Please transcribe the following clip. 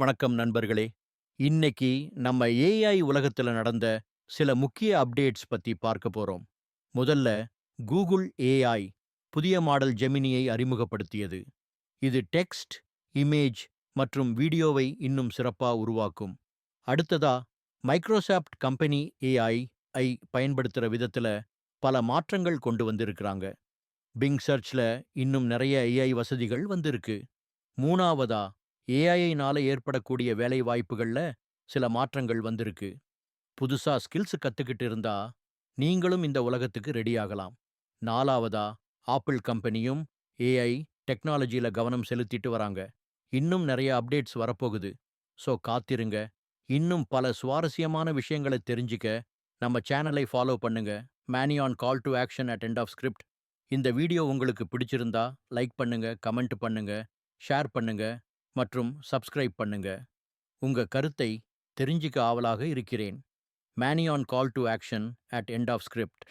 வணக்கம் நண்பர்களே. இன்னைக்கு நம்ம ஏஐ உலகத்துல நடந்த சில முக்கிய அப்டேட்ஸ் பத்தி பார்க்க போறோம். முதல்ல கூகுள் ஏஐ புதிய மாடல் ஜெமினியை அறிமுகப்படுத்தியது. இது டெக்ஸ்ட் இமேஜ் மற்றும் வீடியோவை இன்னும் சிறப்பா உருவாக்கும். அடுத்ததா மைக்ரோசாப்ட் கம்பெனி ஏஐ ஐ பயன்படுத்துற விதத்துல பல மாற்றங்கள் கொண்டு வந்திருக்கிறாங்க. பிங் சர்ச்ல இன்னும் நிறைய ஏஐ வசதிகள் வந்திருக்கு. மூணாவதா ஏஐனால ஏற்படக்கூடிய வேலை வாய்ப்புகள்ல சில மாற்றங்கள் வந்திருக்கு. புதுசா ஸ்கில்ஸ் கத்துக்கிட்டு இருந்தா நீங்களும் இந்த உலகத்துக்கு ரெடி ஆகலாம். நாலாவதா ஆப்பிள் கம்பெனியும் ஏஐ டெக்னாலஜில கவனம் செலுத்திட்டு வராங்க. இன்னும் நிறைய அப்டேட்ஸ் வரப்போகுது. ஸோ காத்திருங்க. இன்னும் பல சுவாரஸ்யமான விஷயங்களை தெரிஞ்சுக்க நம்ம சேனலை ஃபாலோ பண்ணுங்க. Many on call to action at end of script இந்த வீடியோ உங்களுக்கு பிடிச்சிருந்தா லைக் பண்ணுங்க கமெண்ட் பண்ணுங்க ஷேர் பண்ணுங்க. மற்றும் சப்ஸ்கிரைப் பண்ணுங்க. உங்க கருத்தை தெரிஞ்சுக்க ஆவலாக இருக்கிறேன். Many on call to action at end of script